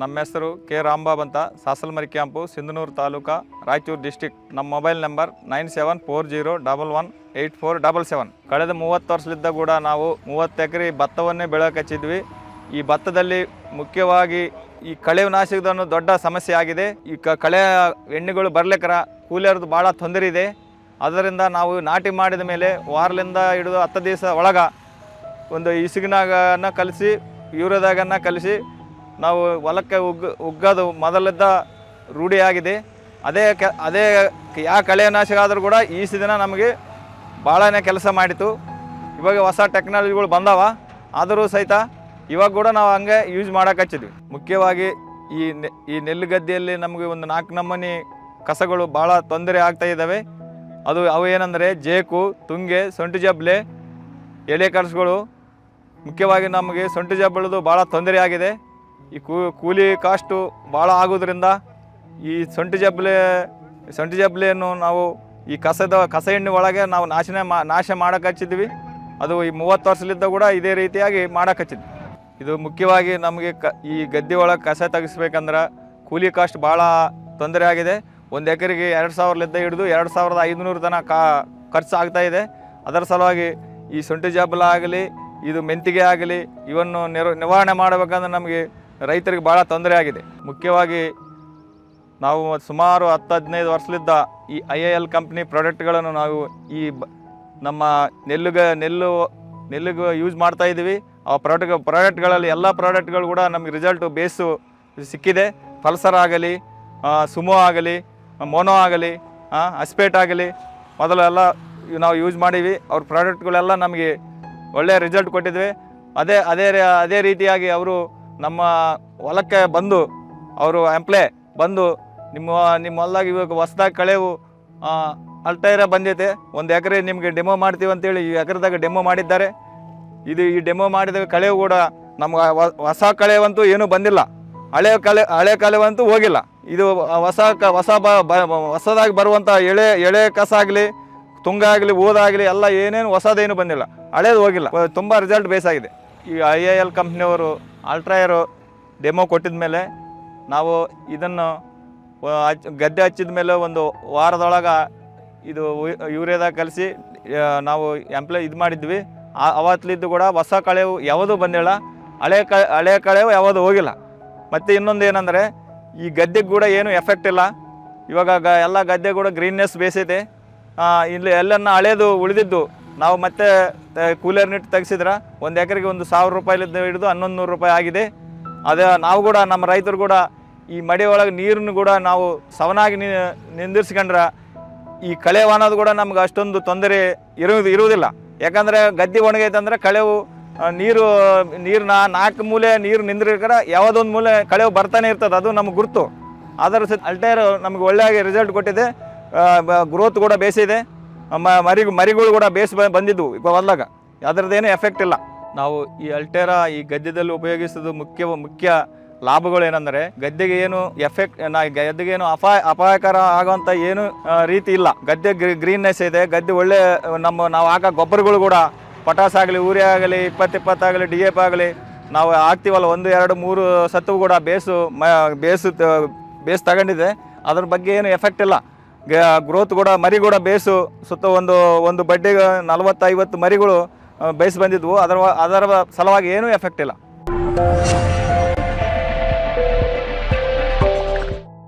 ನಮ್ಮ ಹೆಸರು ಕೆ ರಾಂಬಾಬ್ ಅಂತ. ಸಾಸಲ್ಮರಿ ಕ್ಯಾಂಪು, ಸಿಂಧನೂರು ತಾಲೂಕಾ, ರಾಯಚೂರು ಡಿಸ್ಟಿಕ್ ನಮ್ಮ mobile number nine seven four zero double one eight four double seven. ಕಳೆದ ಮೂವತ್ತು ವರ್ಷಲಿದ್ದ ಕೂಡ ನಾವು ಮೂವತ್ತು ಎಕರೆ ಭತ್ತವನ್ನೇ ಬೆಳೆಯೋಕೆ ಈ ಭತ್ತದಲ್ಲಿ ಮುಖ್ಯವಾಗಿ ಈ ಕಳೆ ನಾಶದನ್ನು ದೊಡ್ಡ ಸಮಸ್ಯೆ ಆಗಿದೆ. ಈ ಕಳೆ ಎಣ್ಣೆಗಳು ಬರ್ಲಿಕ್ಕರ ಕೂಲಿಯರ್ದು ಭಾಳ ತೊಂದರೆ ಇದೆ. ಅದರಿಂದ ನಾವು ನಾಟಿ ಮಾಡಿದ ಮೇಲೆ ವಾರಲಿಂದ ಹಿಡಿದು ಹತ್ತು ದಿವಸ ಒಳಗ ಒಂದು ಇಸುಗಿನಾಗನ್ನ ಕಲಿಸಿ ಯೂರಿಯಾದಾಗನ್ನ ಕಲಿಸಿ ನಾವು ಹೊಲಕ್ಕೆ ಉಗ್ ಉಗ್ಗೋದು ಮೊದಲಿದ್ದ ರೂಢಿಯಾಗಿದೆ ಅದೇ ಕೆ, ಅದೇ ಯಾವ ಕಳೆನಾಶಕ ಆದರೂ ಕೂಡ ಈ ದಿನ ನಮಗೆ ಭಾಳನೇ ಕೆಲಸ ಮಾಡಿತು. ಇವಾಗ ಹೊಸ ಟೆಕ್ನಾಲಜಿಗಳು ಬಂದಾವ, ಆದರೂ ಸಹಿತ ಇವಾಗ ಕೂಡ ನಾವು ಹಂಗೆ ಯೂಸ್ ಮಾಡೋಕೆ ಮುಖ್ಯವಾಗಿ ಈ ನೆ, ಈ ನೆಲ್ಲು ಗದ್ದೆಯಲ್ಲಿ ನಮಗೆ ಒಂದು ನಾಲ್ಕು ನಮೂನಿ ಕಸಗಳು ಭಾಳ ತೊಂದರೆ ಆಗ್ತಾ ಇದ್ದಾವೆ. ಅದು ಅವು ಏನಂದರೆ ಜೇಕು, ತುಂಗೆ ಸೊಂಟು ಜಬ್ಲೆ ಎಲೆ ಕರ್ಸ್ಗಳು ಮುಖ್ಯವಾಗಿ ನಮಗೆ ಸೊಂಟು ಬೆಳೆದು ಭಾಳ ತೊಂದರೆ ಆಗಿದೆ. ಈ ಕೂಲಿ ಕಾಸ್ಟು ಭಾಳ ಆಗೋದ್ರಿಂದ ಈ ಸೊಂಟಿ ಜಬ್ಬಲೆ ಸೊಂಟು ಜಬ್ಬಲೆಯನ್ನು ನಾವು ಈ ಕಸದ, ಕಸ ಎಣ್ಣೆ ಒಳಗೆ ನಾವು ನಾಶನ ಮಾ, ನಾಶ ಮಾಡಕ್ಕೆ ಹಚ್ಚಿದ್ವಿ. ಅದು ಈ ಮೂವತ್ತು ವರ್ಷದಿಂದ ಕೂಡ ಇದೇ ರೀತಿಯಾಗಿ ಮಾಡಕ್ಕೆ ಹಚ್ಚಿದ್ವಿ. ಇದು ಮುಖ್ಯವಾಗಿ ನಮಗೆ ಕ, ಈ ಗದ್ದೆ ಒಳಗೆ ಕಸ ತೆಗಿಸ್ಬೇಕಂದ್ರೆ ಕೂಲಿ ಕಾಸ್ಟ್ ಭಾಳ ತೊಂದರೆ ಆಗಿದೆ. ಒಂದು ಎಕರೆಗೆ ಎರಡು ಸಾವಿರಲಿದ್ದ ಹಿಡಿದು ಎರಡು ಸಾವಿರದ ಐದುನೂರು ತನಕ ಕಾ ಖರ್ಚು ಆಗ್ತಾಯಿದೆ ಅದರ ಸಲುವಾಗಿ ಈ ಸೊಂಟಿ ಜಬ್ಬಲ ಆಗಲಿ ಇದು ಮೆಂತಿಗೆ ಆಗಲಿ, ಇವನ್ನು ನಿವಾರಣೆ ಮಾಡಬೇಕಂದ್ರೆ ನಮಗೆ ರೈತರಿಗೆ ಭಾಳ ತೊಂದರೆ ಆಗಿದೆ. ಮುಖ್ಯವಾಗಿ ನಾವು ಸುಮಾರು ಹತ್ತು ಹದಿನೈದು ವರ್ಷಲಿದ್ದ ಈ ಐ ಎ ಎಲ್ ಕಂಪ್ನಿ ಪ್ರಾಡಕ್ಟ್ಗಳನ್ನು ನಾವು ಈ ನಮ್ಮ ನೆಲ್ಲುಗ, ನೆಲ್ಲು, ನೆಲ್ಲಿಗೆ ಯೂಸ್ ಮಾಡ್ತಾ ಇದ್ದೀವಿ. ಆ ಪ್ರಾಡಕ್ಟ್, ಪ್ರಾಡಕ್ಟ್ಗಳಲ್ಲಿ ಎಲ್ಲ ಪ್ರಾಡಕ್ಟ್ಗಳು ಕೂಡ ನಮಗೆ ರಿಸಲ್ಟು ಬೇಸು ಸಿಕ್ಕಿದೆ. ಪಲ್ಸರ್ ಆಗಲಿ ಸುಮೋ ಆಗಲಿ, ಮೋನೋ ಆಗಲಿ ಅಸ್ಪೇಟ್ ಆಗಲಿ ಮೊದಲು ಎಲ್ಲ ನಾವು ಯೂಸ್ ಮಾಡೀವಿ. ಅವ್ರ ಪ್ರಾಡಕ್ಟ್ಗಳೆಲ್ಲ ನಮಗೆ ಒಳ್ಳೆಯ ರಿಸಲ್ಟ್ ಕೊಟ್ಟಿದ್ವಿ. ಅದೇ ಅದೇ ಅದೇ ರೀತಿಯಾಗಿ ಅವರು ನಮ್ಮ ಹೊಲಕ್ಕೆ ಬಂದು, ಅವರು ಎಂಪ್ಲೇ ಬಂದು ನಿಮ್ಮ ನಿಮ್ಮ ಹೊಲ್ದಾಗ ಇವಾಗ ಹೊಸ್ದಾಗಿ ಕಳೆವು ಅಲ್ಟೈರ ಬಂದೈತೆ ಒಂದು ಎಕರೆ ನಿಮಗೆ ಡೆಮೋ ಮಾಡ್ತೀವಿ ಅಂತೇಳಿ ಈ ಎಕರೆದಾಗ ಡೆಮೋ ಮಾಡಿದ್ದಾರೆ. ಇದು ಈ ಡೆಮೋ ಮಾಡಿದ ಕಳೆವು ಕೂಡ ನಮ್ಗೆ ಹೊಸ ಕಳೆವಂತೂ ಏನೂ ಬಂದಿಲ್ಲ. ಹಳೆ ಕಳೆ, ಹಳೆ ಕಳೆವಂತೂ ಹೋಗಿಲ್ಲ. ಇದು ಹೊಸ ಕ, ಹೊಸ ಬ ಹೊಸದಾಗಿ ಬರುವಂಥ ಎಳೆ ಎಳೆ ಕಸ ಆಗಲಿ, ತುಂಗ ಆಗಲಿ ಓದಾಗಲಿ ಎಲ್ಲ ಏನೇನು ಹೊಸದೇನು ಬಂದಿಲ್ಲ. ಹಳೇದು ಹೋಗಿಲ್ಲ. ತುಂಬ ರಿಸಲ್ಟ್ ಬೇಸ್ ಆಗಿದೆ. ಈ ಐ ಎ ಎಲ್ ಕಂಪ್ನಿಯವರು ಅಲ್ಟ್ರಾಯರು ಡೆಮೋ ಕೊಟ್ಟಿದ ಮೇಲೆ ನಾವು ಇದನ್ನು ಗದ್ದೆ ಹಚ್ಚಿದ ಮೇಲೆ ಒಂದು ವಾರದೊಳಗೆ ಇದು ಯೂರಿಯಾದಾಗ ಕಲಿಸಿ ನಾವು ಎಂಪ್ಲಾಯ್ ಇದು ಮಾಡಿದ್ವಿ. ಅವತ್ತಲಿದ್ದು ಕೂಡ ಹೊಸ ಕಳೆವು ಯಾವುದೂ ಬಂದಿಲ್ಲ. ಹಳೆ ಕ, ಹಳೆ ಕಳೆವು ಯಾವುದು ಹೋಗಿಲ್ಲ. ಮತ್ತು ಇನ್ನೊಂದು ಏನಂದರೆ, ಈ ಗದ್ದೆಗೆ ಕೂಡ ಏನು ಎಫೆಕ್ಟ್ ಇಲ್ಲ. ಇವಾಗ ಗ, ಎಲ್ಲ ಗದ್ದೆ ಕೂಡ ಗ್ರೀನ್ನೆಸ್ ಬೇಸೈತೆ ಇಲ್ಲಿ ಎಲ್ಲನ್ನ ಹಳೇದು ಉಳಿದಿದ್ದು ನಾವು ಮತ್ತೆ ಕೂಲರ್ ನೀಟ್ ತೆಗೆಸಿದ್ರೆ ಒಂದು ಎಕರೆಗೆ ಒಂದು ಸಾವಿರ ರೂಪಾಯಿಲಿಂದ ಹಿಡಿದು ಹನ್ನೊಂದು ನೂರು ರೂಪಾಯಿ ಆಗಿದೆ. ಅದೇ ನಾವು ಕೂಡ, ನಮ್ಮ ರೈತರು ಕೂಡ ಈ ಮಡಿ ಒಳಗೆ ನೀರನ್ನು ಕೂಡ ನಾವು ಸವನಾಗಿ ನಿಂದಿರ್ಸ್ಕೊಂಡ್ರೆ ಈ ಕಳೆ ಒಣದು ಕೂಡ ನಮ್ಗೆ ಅಷ್ಟೊಂದು ತೊಂದರೆ ಇರುವುದು, ಇರುವುದಿಲ್ಲ. ಯಾಕಂದರೆ ಗದ್ದೆ ಒಣಗೈತೆ ಅಂದರೆ ಕಳೆವು ನೀರು ನೀರನ್ನ ನಾಲ್ಕು ಮೂಲೆ ನೀರು ನಿಂದಿರ್ಕರ ಯಾವುದೊಂದು ಮೂಲೆ ಕಳೆವು ಬರ್ತಾನೆ ಇರ್ತದೆ, ಅದು ನಮ್ಗೆ ಗುರುತು. ಅದರ ಸಹ ಅಲ್ಟೈರ್ ನಮಗೆ ಒಳ್ಳೆಯಾಗಿ ರಿಸಲ್ಟ್ ಕೊಟ್ಟಿದೆ. ಗ್ರೋತ್ ಕೂಡ ಬೇಸಿದೆ. ಮರಿ ಮರಿಗಳು ಕೂಡ ಬೇಸ್ ಬಂದಿದ್ವು ಈಗ ಹೊಲ್ದಾಗ ಅದರದ್ದೇನು ಎಫೆಕ್ಟ್ ಇಲ್ಲ. ನಾವು ಈ ಅಲ್ಟೇರಾ ಈ ಗದ್ದೆದಲ್ಲಿ ಉಪಯೋಗಿಸೋದು ಮುಖ್ಯ ಮುಖ್ಯ ಲಾಭಗಳು ಏನಂದರೆ ಗದ್ದೆಗೆ ಏನು ಎಫೆಕ್ಟ್ ನಾ ಗದ್ದೆಗೆ ಏನು ಅಪಾಯ ಅಪಾಯಕರ ಆಗುವಂಥ ಏನು ರೀತಿ ಇಲ್ಲ. ಗದ್ದೆ ಗ್ರೀ ಗ್ರೀನ್ನೆಸ್ ಇದೆ. ಗದ್ದೆ ಒಳ್ಳೆ, ನಮ್ಮ ನಾವು ಹಾಕೋ ಗೊಬ್ಬರಗಳು ಕೂಡ ಪಟಾಸ್ ಆಗಲಿ, ಯೂರಿಯಾ ಆಗಲಿ ಇಪ್ಪತ್ತಿಪ್ಪತ್ತಾಗಲಿ ಡಿ ಎಫ್ ಆಗಲಿ, ನಾವು ಹಾಕ್ತೀವಲ್ಲ, ಒಂದು, ಎರಡು, ಮೂರು ಸತ್ತು ಕೂಡ ಬೇಸು ಮ ಬೇಸು ಬೇಸ್ ತಗೊಂಡಿದೆ. ಅದ್ರ ಬಗ್ಗೆ ಏನು ಎಫೆಕ್ಟ್ ಇಲ್ಲ. ಗ್ರೋತ್ ಕೂಡ, ಮರಿ ಕೂಡ ಬೇಸು. ಸುತ್ತ ಒಂದು ಒಂದು ಬಡ್ಡಿಗೆ ನಲವತ್ತೈವತ್ತು ಮರಿಗಳು ಬೇಯಿಸಿ ಬಂದಿದ್ವು. ಅದರ ಅದರ ಸಲುವಾಗಿ ಏನೂ ಎಫೆಕ್ಟ್ ಇಲ್ಲ.